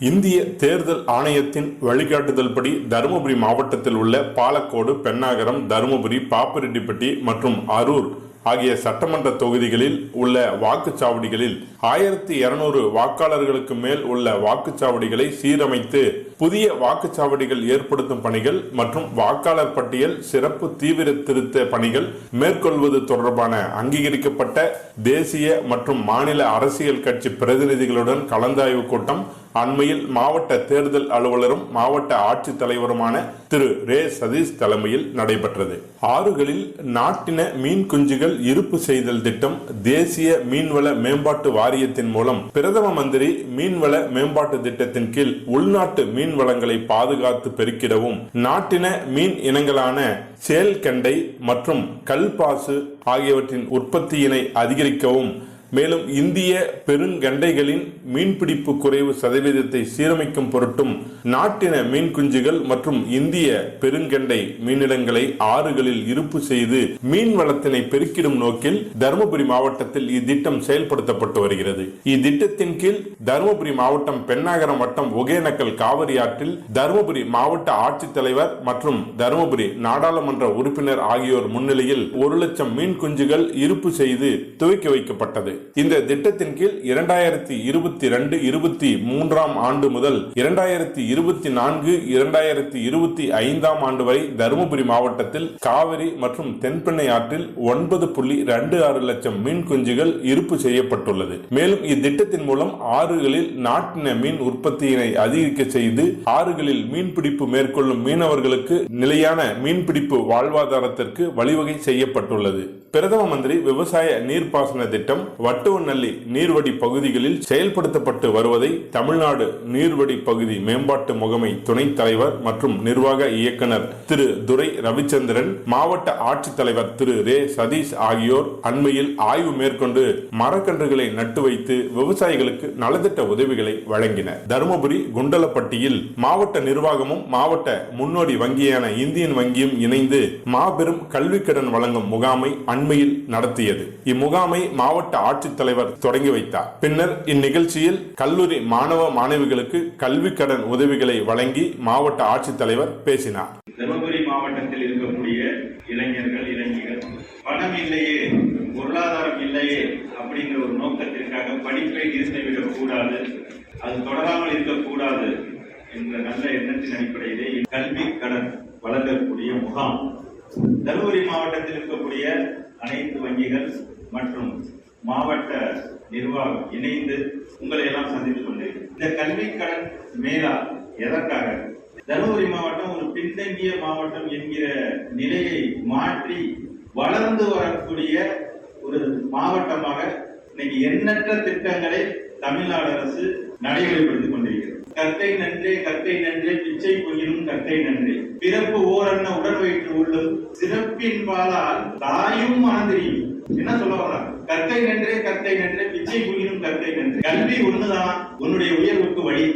இந்திய தேர்தல் ஆணையத்தின் வழிகாட்டுதல்படி தருமபுரி மாவட்டத்தில் உள்ள பாலக்கோடு பென்னாகரம் தருமபுரி பாப்பிரெட்டிப்பட்டி மற்றும் அரூர் ஆகிய சட்டமன்ற தொகுதிகளில் உள்ள வாக்குச்சாவடிகளில் ஆயிரத்தி இருநூறு வாக்காளர்களுக்கு மேல் உள்ள வாக்குச்சாவடிகளை சீரமைத்து புதிய வாக்குச்சாவடிகள் ஏற்படுத்தும் பணிகள் மற்றும் வாக்காளர் பட்டியல் சிறப்பு தீவிர திருத்த பணிகள் மேற்கொள்வது தொடர்பான அங்கீகரிக்கப்பட்ட தேசிய மற்றும் மாநில அரசியல் கட்சி பிரதிநிதிகளுடன் கலந்தாய்வு கூட்டம் அண்மையில் மாவட்ட தேர்தல் அலுவலரும் மாவட்ட ஆட்சித்தலைவருமான திரு. ரே. சதீஷ் தலைமையில் நடைபெற்றது. ஆறுகளில் நாட்டின மீன் குஞ்சுகள் இருப்பு செய்தல் திட்டம் தேசிய மீன்வள மேம்பாட்டு வாரியத்தின் மூலம் பிரதம மந்திரி மீன்வள மேம்பாட்டு திட்டத்தின் கீழ் உள்நாட்டு மீன் வளங்களை பாதுகாத்து பெருக்கிடவும் நாட்டின மீன் இனங்களான சேல்கண்டை மற்றும் கல்பாசு ஆகியவற்றின் உற்பத்தியினை அதிகரிக்கவும் மேலும் இந்திய பெருங்கண்டைகளின் மீன்பிடிப்பு குறைவு சதவீதத்தை சீரமைக்கும் பொருட்டும் நாட்டின மீன் குஞ்சுகள் மற்றும் இந்திய பெருங்கண்டை மீனிடங்களை ஆறுகளில் இருப்பு செய்து மீன் வளத்தினை பெருக்கிடும் நோக்கில் தருமபுரி மாவட்டத்தில் இத்திட்டம் செயல்படுத்தப்பட்டு வருகிறது. இத்திட்டத்தின் கீழ் தருமபுரி மாவட்டம் பெண்ணாகரம் வட்டம் ஒகேனக்கல் காவிரி ஆற்றில் தருமபுரி மாவட்ட ஆட்சித்தலைவர் மற்றும் தருமபுரி நாடாளுமன்ற உறுப்பினர் ஆகியோர் முன்னிலையில் ஒரு லட்சம் மீன் குஞ்சுகள் இருப்பு செய்து துவக்கி வைக்கப்பட்டது. இந்த திட்டத்தின் கீழ் இரண்டாயிரத்தி இருபத்தி ரெண்டு இருபத்தி மூன்றாம் ஆண்டு முதல் இரண்டாயிரத்தி இருபத்தி நான்கு இரண்டாயிரத்தி இருபத்தி ஐந்தாம் ஆண்டு வரை தருமபுரி மாவட்டத்தில் காவிரி மற்றும் தென்பெண்ணை ஆற்றில் ஒன்பது புள்ளி ரெண்டு ஆறு லட்சம் மீன் குஞ்சுகள் இருப்பு செய்யப்பட்டுள்ளது. மேலும் இத்திட்டத்தின் மூலம் ஆறுகளில் நாட்டின மீன் உற்பத்தியினை அதிகரிக்க செய்து ஆறுகளில் மீன்பிடிப்பு மேற்கொள்ளும் மீனவர்களுக்கு நிலையான மீன்பிடிப்பு வாழ்வாதாரத்திற்கு வழிவகை செய்யப்பட்டுள்ளது. பிரதம மந்திரி விவசாய நீர்ப்பாசன திட்டம் வட்டுவநல்லி நீர்வடி பகுதிகளில் செயல்படுத்தப்பட்டு வருவதை தமிழ்நாடு நீர்வடி பகுதி மேம்பாட்டு முகமை துணைத் தலைவர் மற்றும் நிர்வாக இயக்குனர் திரு துரை ரவிச்சந்திரன் மாவட்ட ஆட்சித்தலைவர் திரு ரே சதீஷ் ஆகியோர் அண்மையில் ஆய்வு மேற்கொண்டு மரக்கன்றுகளை நட்டு வைத்து விவசாயிகளுக்கு நலத்திட்ட உதவிகளை வழங்கினர். தருமபுரி குண்டலப்பட்டியில் மாவட்ட நிர்வாகமும் மாவட்ட முன்னோடி வங்கியான இந்தியன் வங்கியும் இணைந்து மாபெரும் கல்விக்கடன் வழங்கும் முகாமை அண்மையில் நடத்தியது. இம்முகாமை மாவட்ட ஆட்சித்தலைவர் தொடங்கி வைத்தார். பின்னர் இந்நிகழ்ச்சியில் கல்லூரி மாணவ மாணவிகளுக்கு கல்வி கடன் உதவிகளை வழங்கி மாவட்ட ஆட்சித்தலைவர் பேசினார். தருமபுரி மாவட்டத்தில் இருக்கக்கூடிய இளைஞர்கள் இளைஞர்கள் பணம் இல்லையே பொருளாதாரம் இல்லையே அப்படிங்கிற ஒரு நோக்கத்திற்காக படிப்பை நிறுத்திவிடக் கூடாது அது தொடராமல் இருக்கக்கூடாது என்ற நல்ல எண்ணத்தின் அடிப்படையிலே கல்வி கடன் வழங்கக்கூடிய முகாம். தருமபுரி மாவட்டத்தில் இருக்க அனைத்து வங்கிகள் மற்றும் மாவட்ட நிர்வாகம் இணைந்து உங்களை எல்லாம் சந்தித்துக் கொண்டேன். இந்த கல்வி கடன் மேலா எதற்காக? தருமபுரி மாவட்டம் ஒரு பின்தங்கிய மாவட்டம் என்கிற நிலையை மாற்றி வளர்ந்து வரக்கூடிய ஒரு மாவட்டமாக இன்னைக்கு எண்ணற்ற திட்டங்களை தமிழ்நாடு அரசு நடைமுறைப்படுத்திக் கொண்டிருக்கிறது. கற்கை நன்றே கற்கை நன்றே பிச்சை பொய்யினும் கற்கை நன்றே. பிறப்பு ஓரன்ன உடல் வயிற்று உள்ளும் சிறப்பின் பாலால் தாயும் மறந்திரியும் என்ன சொல்ல வர்றாங்க கற்கை நன்றே கற்கை நன்றே பிச்சை புரியும் கற்கை நன்றே. கல்வி ஒண்ணுதான் உன்னுடைய உயர்வுக்கு வழி.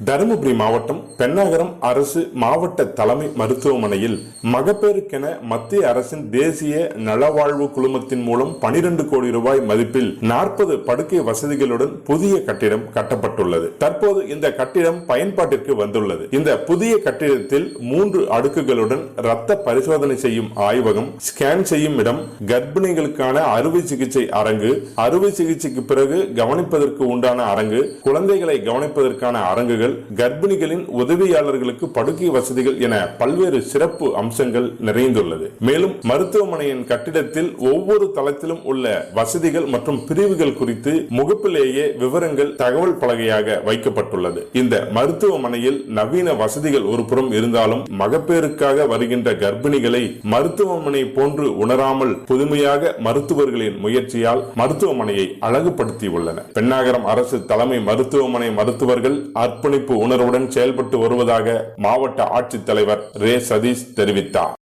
தருமபுரி மாவட்டம் பெண்ணாகரம் அரசு மாவட்ட தலைமை மருத்துவமனையில் மகப்பேறுக்கென மத்திய அரசின் தேசிய நலவாழ்வு குழுமத்தின் மூலம் பனிரெண்டு கோடி ரூபாய் மதிப்பில் நாற்பது படுக்கை வசதிகளுடன் புதிய கட்டிடம் கட்டப்பட்டுள்ளது. தற்போது இந்த கட்டிடம் பயன்பாட்டிற்கு வந்துள்ளது. இந்த புதிய கட்டிடத்தில் மூன்று அடுக்குகளுடன் இரத்த பரிசோதனை செய்யும் ஆய்வகம் ஸ்கேன் செய்யும் இடம் கர்ப்பிணிகளுக்கான அறுவை சிகிச்சை அரங்கு அறுவை சிகிச்சைக்கு பிறகு கவனிப்பதற்கு உண்டான அரங்கு குழந்தைகளை கவனிப்பதற்கான அரங்குகள் கர்ப்பிணிகளின் உதவியாளர்களுக்கு படுக்கை வசதிகள் என பல்வேறு சிறப்பு அம்சங்கள் நிறைந்துள்ளது. மேலும் மருத்துவமனையின் கட்டிடத்தில் ஒவ்வொரு தளத்திலும் உள்ள வசதிகள் மற்றும் பிரிவுகள் குறித்து முகப்பிலேயே விவரங்கள் தகவல் பலகையாக வைக்கப்பட்டுள்ளது. இந்த மருத்துவமனையில் நவீன வசதிகள் ஒரு புறம் இருந்தாலும் மகப்பேறுக்காக வருகின்ற கர்ப்பிணிகளை மருத்துவமனை போன்று உணராமல் புதுமையாக மருத்துவர்களின் முயற்சியால் மருத்துவமனையை அழகுபடுத்தியுள்ளனர். பெண்ணாகரம் அரசு தலைமை மருத்துவமனை மருத்துவர்கள் அர்ப்பணிப்பு உணர்வுடன் செயல்பட்டு வருவதாக மாவட்ட ஆட்சித்தலைவர் ரே சதீஷ் தெரிவித்தார்.